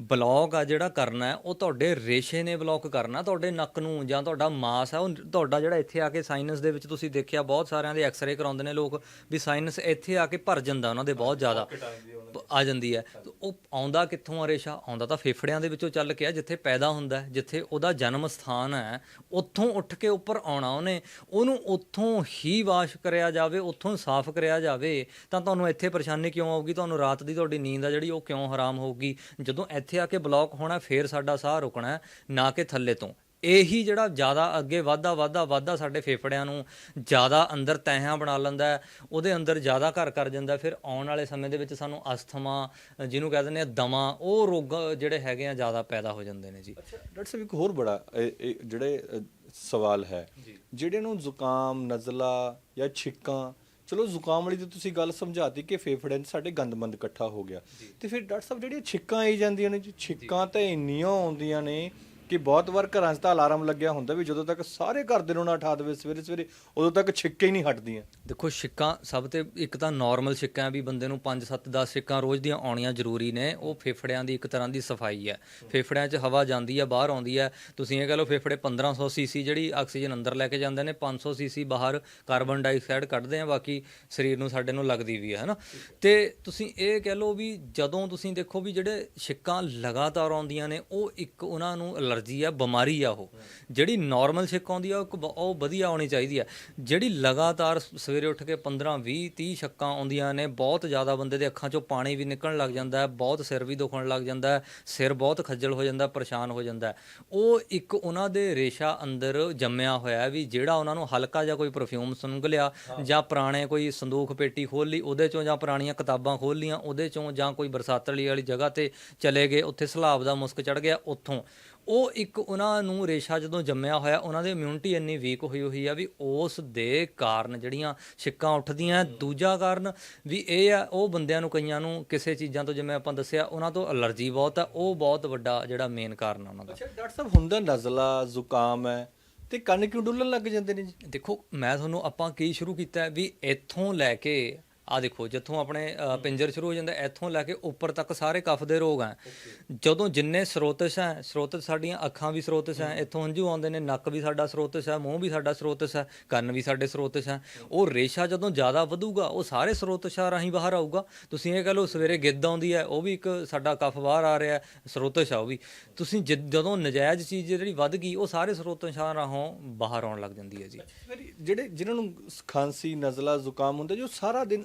ਬਲੌਕ ਆ ਜਿਹੜਾ ਕਰਨਾ ਉਹ ਤੁਹਾਡੇ ਰੇਸ਼ੇ ਨੇ ਬਲੌਕ ਕਰਨਾ, ਤੁਹਾਡੇ ਨੱਕ ਨੂੰ ਜਾਂ ਤੁਹਾਡਾ ਮਾਸ ਆ, ਉਹ ਤੁਹਾਡਾ ਜਿਹੜਾ ਇੱਥੇ ਆ ਕੇ ਸਾਈਨਸ ਦੇ ਵਿੱਚ ਤੁਸੀਂ ਦੇਖਿਆ, ਬਹੁਤ ਸਾਰਿਆਂ ਦੇ ਐਕਸ-ਰੇ ਕਰਾਉਂਦੇ ਨੇ ਲੋਕ ਵੀ ਸਾਈਨਸ ਇੱਥੇ ਆ ਕੇ ਭਰ ਜਾਂਦਾ ਉਹਨਾਂ ਦੇ ਬਹੁਤ ਜ਼ਿਆਦਾ। ਆ ਜਾਂਦੀ ਹੈ। ਤੇ ਉਹ ਆਉਂਦਾ ਕਿੱਥੋਂ ਆ ਰੇਸ਼ਾ? ਆਉਂਦਾ ਤਾਂ ਫੇਫੜਿਆਂ ਦੇ ਵਿੱਚੋਂ ਚੱਲ ਕੇ ਆ, ਜਿੱਥੇ ਪੈਦਾ ਹੁੰਦਾ ਜਿੱਥੇ ਉਹਦਾ ਜਨਮ ਸਥਾਨ ਹੈ, ਉੱਥੋਂ ਉੱਠ ਕੇ ਉੱਪਰ ਆਉਣਾ ਉਹਨੇ। ਉਹਨੂੰ ਉੱਥੋਂ ਹੀ ਵਾਸ਼ ਕਰਿਆ ਜਾਵੇ, ਉੱਥੋਂ ਸਾਫ਼ ਕਰਿਆ ਜਾਵੇ, ਤਾਂ ਤੁਹਾਨੂੰ ਇੱਥੇ ਪਰੇਸ਼ਾਨੀ ਕਿਉਂ ਆਊਗੀ? ਤੁਹਾਨੂੰ ਰਾਤ ਦੀ ਤੁਹਾਡੀ ਨੀਂਦ ਆ ਜਿਹੜੀ, ਉਹ ਕਿਉਂ ਹਰਾਮ ਹੋਊਗੀ? ਜਦੋਂ ਇੱਥੇ ਆ ਕੇ ਬਲੌਕ ਹੋਣਾ, ਫੇਰ ਸਾਡਾ ਸਾਹ ਰੁਕਣਾ ਨਾ ਕਿ ਥੱਲੇ ਤੋਂ। ਇਹੀ ਜਿਹੜਾ ਜ਼ਿਆਦਾ ਅੱਗੇ ਵਾਧਾ ਵਾਧਾ ਵਾਧਾ ਸਾਡੇ ਫੇਫੜਿਆਂ ਨੂੰ ਜ਼ਿਆਦਾ ਅੰਦਰ ਤਹਿਆਂ ਬਣਾ ਲੈਂਦਾ ਉਹਦੇ ਅੰਦਰ ਜ਼ਿਆਦਾ ਘਰ ਕਰ ਜਾਂਦਾ। ਫਿਰ ਆਉਣ ਵਾਲੇ ਸਮੇਂ ਦੇ ਵਿੱਚ ਸਾਨੂੰ ਅਸਥਮਾ ਜਿਹਨੂੰ ਕਹਿੰਦੇ ਨੇ ਦਮਾ ਉਹ ਰੋਗ ਜਿਹੜੇ ਹੈਗੇ ਆ ਜ਼ਿਆਦਾ ਪੈਦਾ ਹੋ ਜਾਂਦੇ ਨੇ ਜੀ। ਅੱਛਾ ਡਾਕਟਰ ਸਾਹਿਬ ਇੱਕ ਹੋਰ ਬੜਾ ਜਿਹੜੇ ਸਵਾਲ ਹੈ ਜਿਹੜੇ ਨੂੰ ਜ਼ੁਕਾਮ ਨਜ਼ਲਾ ਜਾਂ ਛਿੱਕਾਂ ਚਲੋ ਜ਼ੁਕਾਮ ਵਾਲੀ ਤਾਂ ਤੁਸੀਂ ਗੱਲ ਸਮਝਾਤੀ ਕਿ ਫੇਫੜਿਆਂ 'ਚ ਸਾਡੇ ਗੰਦਮੰਦ ਇਕੱਠਾ ਹੋ ਗਿਆ। ਤੇ ਫਿਰ ਡਾਕਟਰ ਸਾਹਿਬ ਜਿਹੜੀਆਂ ਛਿੱਕਾਂ ਆਈ ਜਾਂਦੀਆਂ ਨੇ ਜੀ ਛਿੱਕਾਂ ਤਾਂ ਇੰਨੀਆਂ ਆਉਂਦੀਆਂ ਨੇ ਕਿ ਬਹੁਤ ਵਾਰ ਘਰਾਂ 'ਚ ਤਾਂ ਅਲਾਰਮ ਲੱਗਿਆ ਹੁੰਦਾ ਵੀ ਜਦੋਂ ਤੱਕ ਸਾਰੇ ਘਰ ਦੇ ਨੂੰ ਨਾ ਉਠਾ ਦੇਵੇ ਸਵੇਰੇ ਸਵੇਰੇ, ਉਦੋਂ ਤੱਕ ਛਿੱਕਾਂ ਹੀ ਨਹੀਂ ਹਟਦੀਆਂ। ਦੇਖੋ, ਛਿੱਕਾਂ ਸਭ ਤੇ ਇੱਕ ਤਾਂ ਨਾਰਮਲ ਛਿੱਕਾਂ ਵੀ ਬੰਦੇ ਨੂੰ 5 7 10 ਛਿੱਕਾਂ ਰੋਜ਼ ਦੀਆਂ ਆਉਣੀਆਂ ਜ਼ਰੂਰੀ ਨੇ। ਉਹ ਫੇਫੜਿਆਂ ਦੀ ਇੱਕ ਤਰ੍ਹਾਂ ਦੀ ਸਫ਼ਾਈ ਹੈ। ਫੇਫੜਿਆਂ 'ਚ ਹਵਾ ਜਾਂਦੀ ਹੈ, ਬਾਹਰ ਆਉਂਦੀ ਹੈ। ਤੁਸੀਂ ਇਹ ਕਹ ਲਓ ਫੇਫੜੇ 1500 ਸੀਸੀ ਜਿਹੜੀ ਆਕਸੀਜਨ ਅੰਦਰ ਲੈ ਕੇ ਜਾਂਦੇ ਨੇ 500 ਸੀਸੀ ਬਾਹਰ ਕਾਰਬਨ ਡਾਈਆਕਸਾਈਡ ਕੱਢਦੇ ਆ, ਬਾਕੀ ਸਰੀਰ ਨੂੰ ਸਾਡੇ ਨੂੰ ਲੱਗਦੀ ਵੀ ਹੈ, ਹਨਾ? ਤੇ ਤੁਸੀਂ ਇਹ ਕਹਿ ਲਓ ਵੀ ਜਦੋਂ ਤੁਸੀਂ ਦੇਖੋ ਵੀ ਜਿਹੜੇ ਛਿੱਕਾਂ ਲਗਾਤਾਰ ਆਉਂਦੀਆਂ ਨੇ, ਉਹ ਇੱਕ ਉਹਨਾਂ ਨੂੰ ਅਲਰਜੀ ਆ ਬਿਮਾਰੀ ਆ ਉਹ। ਜਿਹੜੀ ਨਾਰਮਲ ਛਿੱਕ ਆਉਂਦੀ ਆ ਉਹ ਇੱਕ ਬ- ਉਹ ਵਧੀਆ ਆਉਣੀ ਚਾਹੀਦੀ ਆ। ਜਿਹੜੀ ਲਗਾਤਾਰ ਸ- ਸਵੇਰੇ ਉੱਠ ਕੇ 15 20 30 ਛੱਕਾਂ ਆਉਂਦੀਆਂ ਨੇ ਬਹੁਤ ਜ਼ਿਆਦਾ ਬੰਦੇ ਦੇ ਅੱਖਾਂ ਚੋਂ ਪਾਣੀ ਵੀ ਨਿਕਲਣ ਲੱਗ ਜਾਂਦਾ ਹੈ ਬਹੁਤ ਸਿਰ ਵੀ ਦੁਖਣ ਲੱਗ ਜਾਂਦਾ ਹੈ ਸਿਰ ਬਹੁਤ ਖੱਜਲ ਹੋ ਜਾਂਦਾ ਪਰੇਸ਼ਾਨ ਹੋ ਜਾਂਦਾ ਹੈ। ਉਹ ਇੱਕ ਉਹਨਾਂ ਦੇ ਰੇਸ਼ਾ ਅੰਦਰ ਜੰਮਿਆ ਹੋਇਆ ਹੈ ਵੀ ਜਿਹੜਾ ਉਹਨਾਂ ਨੂੰ ਹਲਕਾ ਜਿਹਾ ਕੋਈ ਪਰਫਿਊਮ ਸੁੰਘ ਲਿਆ ਜਾਂ ਪੁਰਾਣੇ ਕੋਈ ਸੰਦੂਕ ਪੇਟੀ ਖੋਲ ਲਈ ਉਹਦੇ ਚੋਂ ਜਾਂ ਪੁਰਾਣੀਆਂ ਕਿਤਾਬਾਂ ਖੋਲ ਲੀਆਂ ਉਹਦੇ ਚੋਂ ਜਾਂ ਕੋਈ ਬਰਸਾਤਲੀ ਵਾਲੀ ਜਗ੍ਹਾ ਤੇ ਚਲੇ ਗਏ ਉੱਥੇ ਸਲਾਬ ਦਾ ਮੁਸਕ ਚੜ ਗਿਆ ਉੱਥੋਂ। ਉਹ ਇੱਕ ਉਹਨਾਂ ਨੂੰ ਰੇਸ਼ਾ ਜਦੋਂ ਜੰਮਿਆ ਹੋਇਆ ਉਹਨਾਂ ਦੀ ਇਮਿਊਨਿਟੀ ਇੰਨੀ ਵੀਕ ਹੋਈ ਹੋਈ ਆ ਵੀ ਉਸ ਦੇ ਕਾਰਨ ਜਿਹੜੀਆਂ ਛਿੱਕਾਂ ਉੱਠਦੀਆਂ ਦੂਜਾ ਕਾਰਨ ਵੀ ਇਹ ਆ ਉਹ ਬੰਦਿਆਂ ਨੂੰ ਕਈਆਂ ਨੂੰ ਕਿਸੇ ਚੀਜ਼ਾਂ ਤੋਂ ਜਿਵੇਂ ਆਪਾਂ ਦੱਸਿਆ ਉਹਨਾਂ ਤੋਂ ਅਲਰਜੀ ਬਹੁਤ ਆ। ਉਹ ਬਹੁਤ ਵੱਡਾ ਜਿਹੜਾ ਮੇਨ ਕਾਰਨ ਆ ਉਹਨਾਂ ਦਾ। ਅੱਛਾ ਡਾਕਟਰ ਸਾਹਿਬ ਹੁੰਦਾ ਨਜ਼ਲਾ ਜ਼ੁਕਾਮ ਹੈ ਤੇ ਕੰਨ ਕਿਉਂ ਡੁੱਲਣ ਲੱਗ ਜਾਂਦੇ ਨੇ ਜੀ? ਦੇਖੋ ਮੈਂ ਤੁਹਾਨੂੰ ਆਪਾਂ ਕੀ ਸ਼ੁਰੂ ਕੀਤਾ ਵੀ ਇੱਥੋਂ ਲੈ ਕੇ ਆ ਦੇਖੋ ਜਿੱਥੋਂ ਆਪਣੇ ਅ, ਪਿੰਜਰ ਸ਼ੁਰੂ ਹੋ ਜਾਂਦਾ ਇੱਥੋਂ ਲੈ ਕੇ ਉੱਪਰ ਤੱਕ ਸਾਰੇ ਕਫ ਦੇ ਰੋਗ ਆ। ਜਦੋਂ ਜਿੰਨੇ ਸਰੋਤਸ਼ ਹੈ ਸਰੋਤਸ਼ ਸਾਡੀਆਂ ਅੱਖਾਂ ਵੀ ਸਰੋਤਸ਼ ਹੈ ਇੱਥੋਂ ਹੰਝੂ ਆਉਂਦੇ ਨੇ ਨੱਕ ਵੀ ਸਾਡਾ ਸਰੋਤਸ਼ ਹੈ ਮੂੰਹ ਵੀ ਸਾਡਾ ਸਰੋਤਸ਼ ਹੈ ਕੰਨ ਵੀ ਸਾਡੇ ਸਰੋਤਸ਼ ਹੈ ਉਹ ਰੇਸ਼ਾ ਜਦੋਂ ਜ਼ਿਆਦਾ ਵਧੂਗਾ ਉਹ ਸਾਰੇ ਸਰੋਤਸ਼ਾਂ ਰਾਹੀਂ ਬਾਹਰ ਆਊਗਾ। ਤੁਸੀਂ ਇਹ ਕਹ ਲਓ ਸਵੇਰੇ ਗਿੱਧ ਆਉਂਦੀ ਹੈ ਉਹ ਵੀ ਇੱਕ ਸਾਡਾ ਕਫ ਬਾਹਰ ਆ ਰਿਹਾ ਸਰੋਤਸ਼ ਆ ਉਹ ਵੀ। ਤੁਸੀਂ ਜਿ- ਜਦੋਂ ਨਜਾਇਜ਼ ਚੀਜ਼ ਜਿਹੜੀ ਵੱਧ ਗਈ ਉਹ ਸਾਰੇ ਸਰੋਤਸ਼ਾਂ ਰਾਹੋਂ ਬਾਹਰ ਆਉਣ ਲੱਗ ਜਾਂਦੀ ਹੈ ਜੀ। ਫਿਰ ਜਿਹੜੇ ਜਿਨ੍ਹਾਂ ਨੂੰ ਖਾਂਸੀ ਨਜ਼ਲਾ ਜ਼ੁਕਾਮ ਹੁੰਦਾ ਜੋ ਸਾਰਾ ਦਿਨ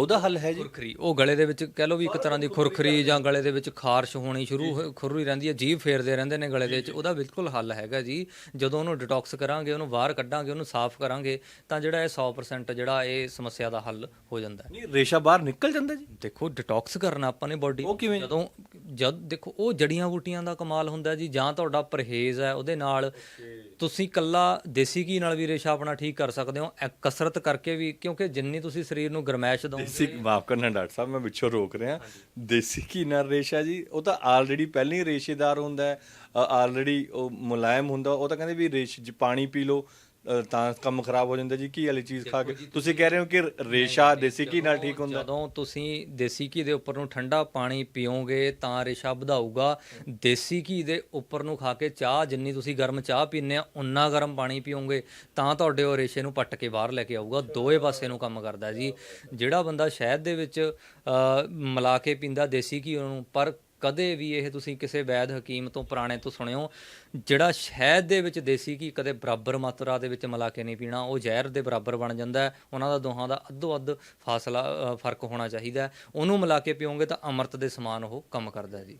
ਉਹਦਾ ਹੱਲ ਹੈ ਜੀ। ਖੁਰਖਰੀ। ਉਹ ਗਲੇ ਦੇ ਵਿੱਚ ਕਹਿ ਲਓ ਵੀ ਇੱਕ ਤਰ੍ਹਾਂ ਦੀ ਖੁਰਖਰੀ ਜਾਂ ਗਲੇ ਦੇ ਵਿੱਚ ਖਾਰਸ਼ ਹੋਣੀ ਸ਼ੁਰੂ ਹੋ- ਖੁਰਰੀ ਰਹਿੰਦੀ ਹੈ ਜੀਭ ਫੇਰਦੇ ਰਹਿੰਦੇ ਨੇ ਗਲੇ ਦੇ ਵਿੱਚ। ਉਹਦਾ ਬਿਲਕੁਲ ਹੱਲ ਹੈਗਾ ਜੀ। ਜਦੋਂ ਉਹਨੂੰ ਡਿਟੌਕਸ ਕਰਾਂਗੇ ਉਹਨੂੰ ਬਾਹਰ ਕੱਢਾਂਗੇ ਉਹਨੂੰ ਸਾਫ਼ ਕਰਾਂਗੇ ਤਾਂ ਜਿਹੜਾ ਇਹ 100% ਜਿਹੜਾ ਇਹ ਸਮੱਸਿਆ ਦਾ ਹੱਲ ਹੋ ਜਾਂਦਾ ਹੈ। ਨਹੀਂ ਰੇਸ਼ਾ ਬਾਹਰ ਨਿਕਲ ਜਾਂਦਾ ਜੀ। ਦੇਖੋ ਡਿਟੌਕਸ ਕਰਨਾ ਆਪਾਂ ਨੇ ਬਾਡੀ ਉਹ ਕਿਵੇਂ? ਜਦੋਂ ਜਦ ਦੇਖੋ ਉਹ ਜੜੀਆਂ ਬੂਟੀਆਂ ਦਾ ਕਮਾਲ ਹੁੰਦਾ ਜੀ ਜਾਂ ਤੁਹਾਡਾ ਪਰਹੇਜ਼ ਹੈ ਉਹਦੇ ਨਾਲ। ਤੁਸੀਂ ਕੱਲਾ ਦੇਸੀ ਘੀ ਨਾਲ ਵੀ ਰੇਸ਼ਾ ਆਪਣਾ ਠੀਕ ਕਰ ਸਕਦੇ ਹੋ। ਐ- ਕਸਰਤ ਕਰਕੇ ਵੀ ਕਿਉਂਕਿ ਜਿੰਨੀ ਤੁਸੀਂ ਸਰੀਰ ਨੂੰ ਗਰਮੈਸ਼ ਦੋ ਦੇਸੀ ਮਾਫ ਕਰਨਾ ਡਾਕਟਰ ਸਾਹਿਬ ਮੈਂ ਪਿੱਛੋਂ ਰੋਕ ਰਿਹਾ। ਦੇਸੀ ਘੀ ਨਾਲ ਰੇਸ਼ਾ ਜੀ ਉਹ ਤਾਂ ਆਲਰੇਡੀ ਪਹਿਲਾਂ ਹੀ ਰੇਸ਼ੇਦਾਰ ਹੁੰਦਾ ਹੈ ਆਲਰੇਡੀ ਉਹ ਮੁਲਾਇਮ ਹੁੰਦਾ ਉਹ ਤਾਂ ਕਹਿੰਦੇ ਵੀ ਰੇਸ਼ ਪਾਣੀ ਪੀ ਲਓ। ਅ, ਤਾਂ ਕੰਮ ਖਰਾਬ ਹੋ ਜਾਂਦਾ ਜੀ ਘੀ ਵਾਲੀ ਚੀਜ਼ ਖਾ ਕੇ। ਤੁਸੀਂ ਕਹਿ ਰਹੇ ਹੋ ਕਿ ਰੇਸ਼ਾ ਦੇਸੀ ਘੀ ਨਾਲ ਠੀਕ ਹੁੰਦਾ? ਜਦੋਂ ਤੁਸੀਂ ਦੇਸੀ ਘੀ ਦੇ ਉੱਪਰ ਨੂੰ ਠੰਡਾ ਪਾਣੀ ਪੀਓਗੇ ਤਾਂ ਰੇਸ਼ਾ ਵਧਾਊਗਾ। ਦੇਸੀ ਘੀ ਦੇ ਉੱਪਰ ਨੂੰ ਖਾ ਕੇ ਚਾਹ ਜਿੰਨੀ ਤੁਸੀਂ ਗਰਮ ਚਾਹ ਪੀਂਦੇ ਆ ਉਨਾ ਗਰਮ ਪਾਣੀ ਪੀਓਗੇ ਤਾਂ ਤੁਹਾਡੇ ਉਹ ਰੇਸ਼ੇ ਨੂੰ ਪੱਟ ਕੇ ਬਾਹਰ ਲੈ ਕੇ ਆਊਗਾ। ਦੋਏ ਪਾਸੇ ਨੂੰ ਕੰਮ ਕਰਦਾ ਜੀ। ਜਿਹੜਾ ਬੰਦਾ ਸ਼ਹਿਦ ਦੇ ਵਿੱਚ ਅ, ਮਿਲਾ ਕੇ ਪੀਂਦਾ ਦੇਸੀ ਘੀ ਉਹਨੂੰ ਪਰ ਕਦੇ ਵੀ ਇਹ ਤੁਸੀਂ ਕਿਸੇ ਵੈਦ ਹਕੀਮ ਤੋਂ ਪੁਰਾਣੇ ਤੋਂ ਸੁਣਿਓ ਜਿਹੜਾ ਸ਼ਹਿਦ ਦੇ ਵਿੱਚ ਦੇਸੀ ਘੀ ਕਦੇ ਬਰਾਬਰ ਮਾਤਰਾ ਦੇ ਵਿੱਚ ਮਿਲਾ ਕੇ ਨਹੀਂ ਪੀਣਾ ਉਹ ਜ਼ਹਿਰ ਦੇ ਬਰਾਬਰ ਬਣ ਜਾਂਦਾ ਹੈ। ਉਹਨਾਂ ਦਾ ਦੋਹਾਂ ਦਾ ਅੱਧੋ ਅੱਧ ਫਾਸਲਾ ਫ਼ਰਕ ਹੋਣਾ ਚਾਹੀਦਾ ਉਹਨੂੰ ਮਿਲਾ ਕੇ ਪੀਓਗੇ ਤਾਂ ਅੰਮ੍ਰਿਤ ਦੇ ਸਮਾਨ ਉਹ ਕੰਮ ਕਰਦਾ ਜੀ।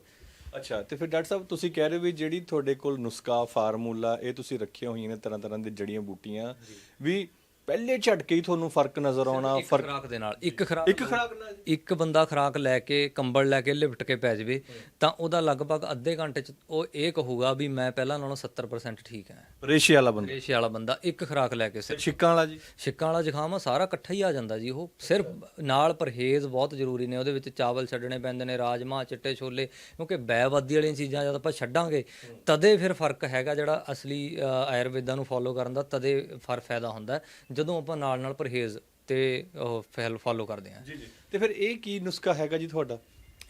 ਅੱਛਾ ਤੇ ਫਿਰ ਡਾਕਟਰ ਸਾਹਿਬ ਤੁਸੀਂ ਕਹਿ ਰਹੇ ਵੀ ਜਿਹੜੀ ਤੁਹਾਡੇ ਕੋਲ ਨੁਸਖਾ ਫਾਰਮੂਲਾ ਇਹ ਤੁਸੀਂ ਰੱਖੀਆਂ ਹੋਈਆਂ ਨੇ ਤਰ੍ਹਾਂ ਤਰ੍ਹਾਂ ਦੀ ਜੜੀਆਂ ਬੂਟੀਆਂ ਵੀ ਪਹਿਲੇ ਝਟਕੇ ਹੀ ਤੁਹਾਨੂੰ ਫ਼ਰਕ ਨਜ਼ਰ ਆਉਣਾ ਫ਼ਰਕ ਖੁਰਾਕ ਦੇ ਨਾਲ। ਇੱਕ ਖੁਰਾਕ ਇੱਕ ਖੁਰਾਕ ਨਾਲ। ਇੱਕ ਬੰਦਾ ਖੁਰਾਕ ਲੈ ਕੇ ਕੰਬਲ ਲੈ ਕੇ ਲਿਪਟ ਕੇ ਪੈ ਜਾਵੇ ਤਾਂ ਉਹਦਾ ਲਗਭਗ ਅੱਧੇ ਘੰਟੇ ਚ ਉਹ ਇਹ ਕਹੂਗਾ ਵੀ ਮੈਂ ਪਹਿਲਾਂ ਨਾਲੋਂ 70% ਠੀਕ ਹਾਂ। ਰੇਸ਼ੇ ਵਾਲਾ ਬੰਦਾ। ਰੇਸ਼ੇ ਵਾਲਾ ਬੰਦਾ ਇੱਕ ਖੁਰਾਕ ਲੈ ਕੇ ਸਿਰਫ। ਛਿੱਕਾਂ ਵਾਲਾ ਜੀ। ਛਿੱਕਾਂ ਵਾਲਾ ਜ਼ੁਕਾਮ ਸਾਰਾ ਇਕੱਠਾ ਹੀ ਆ ਜਾਂਦਾ ਜੀ ਉਹ। ਸਿਰਫ ਨਾਲ ਪਰਹੇਜ਼ ਬਹੁਤ ਜ਼ਰੂਰੀ ਨੇ ਉਹਦੇ ਵਿੱਚ ਚਾਵਲ ਛੱਡਣੇ ਪੈਂਦੇ ਨੇ ਰਾਜਮਾ ਚਿੱਟੇ ਛੋਲੇ ਕਿਉਂਕਿ ਬੈਵਾਦੀ ਵਾਲੀਆਂ ਚੀਜ਼ਾਂ ਜਦ ਆਪਾਂ ਛੱਡਾਂਗੇ ਤਦੇ ਫਿਰ ਫ਼ਰਕ ਹੈਗਾ ਜਿਹੜਾ ਅਸਲੀ ਆਯੁਰਵੇਦਾਂ ਨੂੰ ਫੋਲੋ ਕਰਨ ਦਾ ਤਦੇ ਫਰ ਫਾਇਦਾ ਹੁੰਦਾ। ਜਦੋਂ ਆਪਾਂ ਨਾਲ ਨਾਲ ਪਰਹੇਜ਼ ਤੇ ਉਹ ਫੈਲ ਫੋਲੋ ਕਰਦੇ ਹਾਂ। ਜੀ ਜੀ। ਤੇ ਫਿਰ ਇਹ ਕੀ ਨੁਸਖਾ ਹੈਗਾ ਜੀ ਤੁਹਾਡਾ?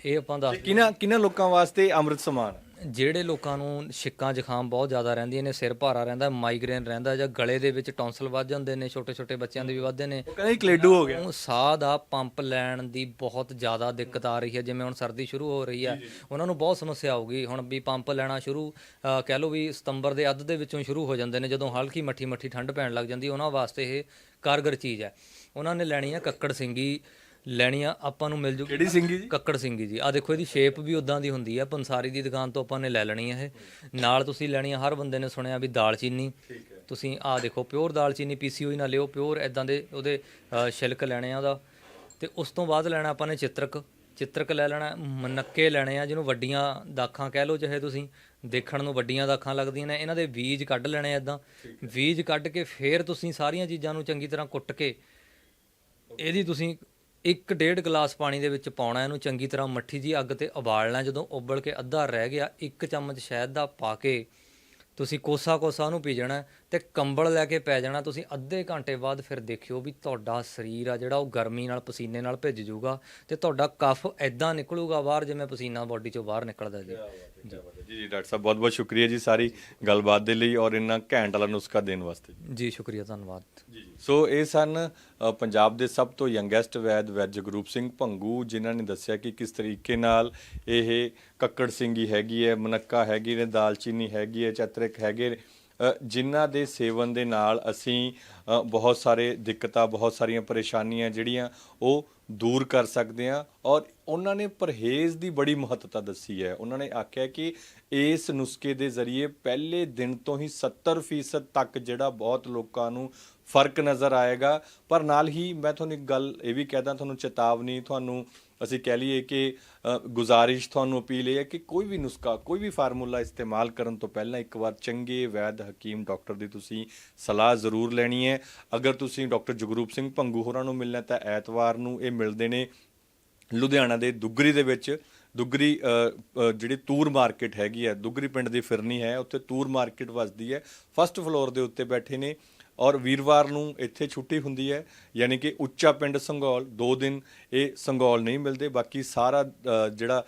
ਇਹ ਆਪਾਂ ਦੱਸ ਕਿਹਨਾਂ ਕਿਹਨਾਂ ਲੋਕਾਂ ਵਾਸਤੇ ਅੰਮ੍ਰਿਤ ਸਮਾਨ? ਹੈ? ਜਿਹੜੇ ਲੋਕਾਂ ਨੂੰ ਛਿੱਕਾਂ ਜ਼ੁਕਾਮ ਬਹੁਤ ਜ਼ਿਆਦਾ ਰਹਿੰਦੀਆਂ ਨੇ ਸਿਰ ਭਾਰਾ ਰਹਿੰਦਾ ਮਾਈਗ੍ਰੇਨ ਰਹਿੰਦਾ ਜਾਂ ਗਲੇ ਦੇ ਵਿੱਚ ਟੌਂਸਲ ਵੱਧ ਜਾਂਦੇ ਨੇ ਛੋਟੇ ਛੋਟੇ ਬੱਚਿਆਂ ਦੇ ਵੀ ਵੱਧਦੇ ਨੇ। ਉਹ ਕਹਿੰਦੇ ਕਲੇਡੂ ਹੋ ਗਿਆ। ਸਾਹ ਦਾ ਪੰਪ ਲੈਣ ਦੀ ਬਹੁਤ ਜ਼ਿਆਦਾ ਦਿੱਕਤ ਆ ਰਹੀ ਹੈ ਜਿਵੇਂ ਹੁਣ ਸਰਦੀ ਸ਼ੁਰੂ ਹੋ ਰਹੀ ਹੈ। ਉਹਨਾਂ ਨੂੰ ਬਹੁਤ ਸਮੱਸਿਆ ਆਊਗੀ। ਹੁਣ ਵੀ ਪੰਪ ਲੈਣਾ ਸ਼ੁਰੂ ਕਹਿ ਲਓ ਵੀ ਸਤੰਬਰ ਦੇ ਅੱਧ ਦੇ ਵਿੱਚੋਂ ਸ਼ੁਰੂ ਹੋ ਜਾਂਦੇ ਨੇ ਜਦੋਂ ਹਲਕੀ ਮੱਠੀ ਮੱਠੀ ਠੰਡ ਪੈਣ ਲੱਗ ਜਾਂਦੀ ਉਹਨਾਂ ਵਾਸਤੇ ਇਹ ਕਾਰਗਰ ਚੀਜ਼ ਹੈ। ਉਹਨਾਂ ਨੇ ਲੈਣੀ ਹੈ ਕੱਕੜ ਸਿੰਘੀ ਲੈਣੀਆਂ ਆਪਾਂ ਨੂੰ ਮਿਲ ਜੂ ਕਿਹੜੀ ਸਿੰਘੀ ਜੀ? ਕੱਕੜ ਸਿੰਘੀ ਜੀ। ਆ ਦੇਖੋ ਇਹਦੀ ਸ਼ੇਪ ਵੀ ਉਦਾਂ ਦੀ ਹੁੰਦੀ ਆ ਪੰਸਾਰੀ ਦੀ ਦੁਕਾਨ ਤੋਂ ਆਪਾਂ ਨੇ ਲੈ ਲੈਣੀ ਆ ਇਹ। ਨਾਲ ਤੁਸੀਂ ਲੈਣੀ ਆ ਹਰ ਬੰਦੇ ਨੇ ਸੁਣਿਆ ਵੀ ਦਾਲਚੀਨੀ ਤੁਸੀਂ ਆ ਦੇਖੋ ਪਿਓਰ ਦਾਲਚੀਨੀ ਪੀਸੀ ਹੋਈ ਨਾ ਲਿਓ ਪਿਓਰ ਐਦਾਂ ਦੇ ਉਹਦੇ ਛਿਲਕ ਲੈਣੇ ਆ ਉਹਦਾ। ਤੇ ਉਸ ਤੋਂ ਬਾਅਦ ਲੈਣਾ ਆਪਾਂ ਨੇ ਚਿੱਤਰਕ। ਚਿੱਤਰਕ ਲੈ ਲੈਣਾ ਮਨੱਕੇ ਲੈਣੇ ਆ ਜਿਹਨੂੰ ਵੱਡੀਆਂ ਦਾਖਾਂ ਕਹਿ ਲਓ ਚਾਹੇ ਤੁਸੀਂ। ਦੇਖਣ ਨੂੰ ਵੱਡੀਆਂ ਦਾਖਾਂ ਲੱਗਦੀਆਂ ਨੇ ਇਹਨਾਂ ਦੇ ਬੀਜ ਕੱਢ ਲੈਣੇ ਐਦਾਂ ਬੀਜ ਕੱਢ ਕੇ ਫੇਰ ਤੁਸੀਂ ਸਾਰੀਆਂ ਚੀਜ਼ਾਂ ਨੂੰ ਚੰਗੀ ਤਰ੍ਹਾਂ ਕੁੱਟ ਕੇ ਇਹਦੀ ਤੁਸੀਂ ਇੱਕ ਡੇਢ ਗਲਾਸ ਪਾਣੀ ਦੇ ਵਿੱਚ ਪਾਉਣਾ, ਇਹਨੂੰ ਚੰਗੀ ਤਰ੍ਹਾਂ ਮੱਠੀ ਜੀ ਅੱਗ ਤੇ ਉਬਾਲਣਾ, ਜਦੋਂ ਉਬਲ ਕੇ ਅੱਧਾ ਰਹਿ ਗਿਆ, ਇੱਕ ਚਮਚ ਸ਼ਹਿਦ ਦਾ ਪਾ ਕੇ ਤੁਸੀਂ ਕੋਸਾ ਕੋਸਾ ਉਹਨੂੰ ਪੀ ਜਾਣਾ ਤੇ ਕੰਬਲ ਲੈ ਕੇ ਪੈ ਜਾਣਾ ਤੁਸੀਂ ਅੱਧੇ ਘੰਟੇ ਬਾਅਦ ਫਿਰ ਦੇਖਿਓ ਵੀ ਤੁਹਾਡਾ ਸਰੀਰ ਆ ਜਿਹੜਾ ਉਹ ਗਰਮੀ ਨਾਲ ਪਸੀਨੇ ਨਾਲ ਭਿੱਜ ਜਾਊਗਾ ਤੇ ਤੁਹਾਡਾ ਕਫ ਐਦਾਂ ਨਿਕਲੂਗਾ ਬਾਹਰ ਜਿਵੇਂ ਪਸੀਨਾ ਬਾਡੀ ਚੋਂ ਬਾਹਰ ਨਿਕਲਦਾ ਜੀ। ਜੀ ਜੀ ਡਾਕਟਰ ਸਾਹਿਬ ਬਹੁਤ ਬਹੁਤ ਸ਼ੁਕਰੀਆ ਜੀ ਸਾਰੀ ਗੱਲਬਾਤ ਦੇ ਲਈ ਔਰ ਇੰਨਾ ਘੈਂਟ ਵਾਲਾ ਨੁਸਖਾ ਦੇਣ ਵਾਸਤੇ ਜੀ। ਸ਼ੁਕਰੀਆ ਧੰਨਵਾਦ। ਜੀ ਸੋ ਇਹ ਸਨ ਪੰਜਾਬ ਦੇ ਸਭ ਤੋਂ ਯੰਗੈਸਟ ਵੈਦ ਵੈਦ ਜਗਰੂਪ ਸਿੰਘ ਭੰਗੂ ਜਿਨ੍ਹਾਂ ਨੇ ਦੱਸਿਆ ਕਿ ਕਿਸ ਤਰੀਕੇ ਨਾਲ ਇਹ ਕੱਕੜ ਸਿੰਘੀ ਹੈਗੀ ਹੈ ਮਨੱਕਾ ਹੈਗੀ ਨੇ ਦਾਲਚੀਨੀ ਹੈਗੀ ਹੈ ਚਤਰਕ ਹੈਗੇ ਜਿਨ੍ਹਾਂ ਦੇ ਸੇਵਨ ਦੇ ਨਾਲ ਅਸੀਂ ਬਹੁਤ ਸਾਰੇ ਦਿੱਕਤਾਂ ਬਹੁਤ ਸਾਰੀਆਂ ਪਰੇਸ਼ਾਨੀਆਂ ਜਿਹੜੀਆਂ ਉਹ ਦੂਰ ਕਰ ਸਕਦੇ ਹਾਂ। ਔਰ ਉਹਨਾਂ ਨੇ ਪਰਹੇਜ਼ ਦੀ ਬੜੀ ਮਹੱਤਤਾ ਦੱਸੀ ਹੈ। ਉਹਨਾਂ ਨੇ ਆਖਿਆ ਕਿ ਇਸ ਨੁਸਖੇ ਦੇ ਜ਼ਰੀਏ ਪਹਿਲੇ ਦਿਨ ਤੋਂ ਹੀ 70% ਤੱਕ ਜਿਹੜਾ ਬਹੁਤ ਲੋਕਾਂ ਨੂੰ ਫ਼ਰਕ ਨਜ਼ਰ ਆਏਗਾ। ਪਰ ਨਾਲ ਹੀ ਮੈਂ ਤੁਹਾਨੂੰ ਇੱਕ ਗੱਲ ਇਹ ਵੀ ਕਹਿਦਾ ਤੁਹਾਨੂੰ ਚੇਤਾਵਨੀ, ਤੁਹਾਨੂੰ ਅਸੀਂ ਕਹਿ ਲਈਏ ਕਿ ਗੁਜ਼ਾਰਿਸ਼, ਤੁਹਾਨੂੰ ਅਪੀਲ ਇਹ ਹੈ ਕਿ ਕੋਈ ਵੀ ਨੁਸਖਾ, ਕੋਈ ਵੀ ਫਾਰਮੂਲਾ ਇਸਤੇਮਾਲ ਕਰਨ ਤੋਂ ਪਹਿਲਾਂ ਇੱਕ ਵਾਰ ਚੰਗੇ ਵੈਦ ਹਕੀਮ ਡਾਕਟਰ ਦੀ ਤੁਸੀਂ ਸਲਾਹ ਜ਼ਰੂਰ ਲੈਣੀ ਹੈ। ਅਗਰ ਤੁਸੀਂ ਡਾਕਟਰ ਜਗਰੂਪ ਸਿੰਘ ਭੰਗੂ ਹੋਰਾਂ ਨੂੰ ਮਿਲਣਾ ਤਾਂ ਐਤਵਾਰ ਨੂੰ ਇਹ ਮਿਲਦੇ ਨੇ ਲੁਧਿਆਣਾ ਦੇ ਦੁੱਗਰੀ ਦੇ ਵਿੱਚ, ਦੁੱਗਰੀ ਜਿਹੜੀ ਤੂਰ ਮਾਰਕੀਟ ਹੈਗੀ ਹੈ, ਦੁੱਗਰੀ ਪਿੰਡ ਦੀ ਫਿਰਨੀ ਹੈ, ਉੱਥੇ ਤੂਰ ਮਾਰਕੀਟ ਵਸਦੀ ਹੈ। ਫਸਟ ਫਲੋਰ ਦੇ ਉੱਤੇ ਬੈਠੇ ਨੇ ਔਰ ਵੀਰਵਾਰ ਨੂੰ ਇੱਥੇ ਛੁੱਟੀ ਹੁੰਦੀ ਹੈ, ਯਾਨੀ ਕਿ ਉੱਚਾ ਪਿੰਡ ਸੰਘੌਲ ਦੋ ਦਿਨ ਇਹ ਸੰਘੌਲ ਨਹੀਂ ਮਿਲਦੇ, ਬਾਕੀ ਸਾਰਾ ਜਿਹੜਾ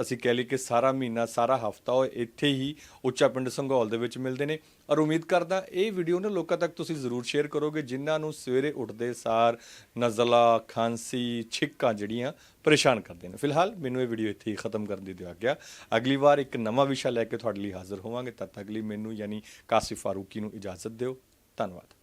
ਅਸੀਂ ਕਹਿ ਲਈ ਕਿ ਸਾਰਾ ਮਹੀਨਾ, ਸਾਰਾ ਹਫਤਾ ਉਹ ਇੱਥੇ ਹੀ ਉੱਚਾ ਪਿੰਡ ਸੰਘੌਲ ਦੇ ਵਿੱਚ ਮਿਲਦੇ ਨੇ। ਔਰ ਉਮੀਦ ਕਰਦਾ ਇਹ ਵੀਡੀਓ ਨਾ ਲੋਕਾਂ ਤੱਕ ਤੁਸੀਂ ਜ਼ਰੂਰ ਸ਼ੇਅਰ ਕਰੋਗੇ, ਜਿਨ੍ਹਾਂ ਨੂੰ ਸਵੇਰੇ ਉੱਠਦੇ ਸਾਰ ਨਜ਼ਲਾ, ਖਾਂਸੀ, ਛਿੱਕਾਂ ਜਿਹੜੀਆਂ ਪਰੇਸ਼ਾਨ ਕਰਦੇ ਨੇ। ਫਿਲਹਾਲ ਮੈਨੂੰ ਇਹ ਵੀਡੀਓ ਇੱਥੇ ਹੀ ਖਤਮ ਕਰਨ ਦੀ ਦਿਓ ਆਗਿਆ। ਅਗਲੀ ਵਾਰ ਇੱਕ ਨਵਾਂ ਵਿਸ਼ਾ ਲੈ ਕੇ ਤੁਹਾਡੇ ਲਈ ਹਾਜ਼ਰ ਹੋਵਾਂਗੇ, ਤਦ ਤੱਕ ਲਈ ਮੈਨੂੰ, ਯਾਨੀ ਕਾਸਿਫ ਫਾਰੂਕੀ ਨੂੰ ਇਜਾਜ਼ਤ ਦਿਓ। ਧੰਨਵਾਦ।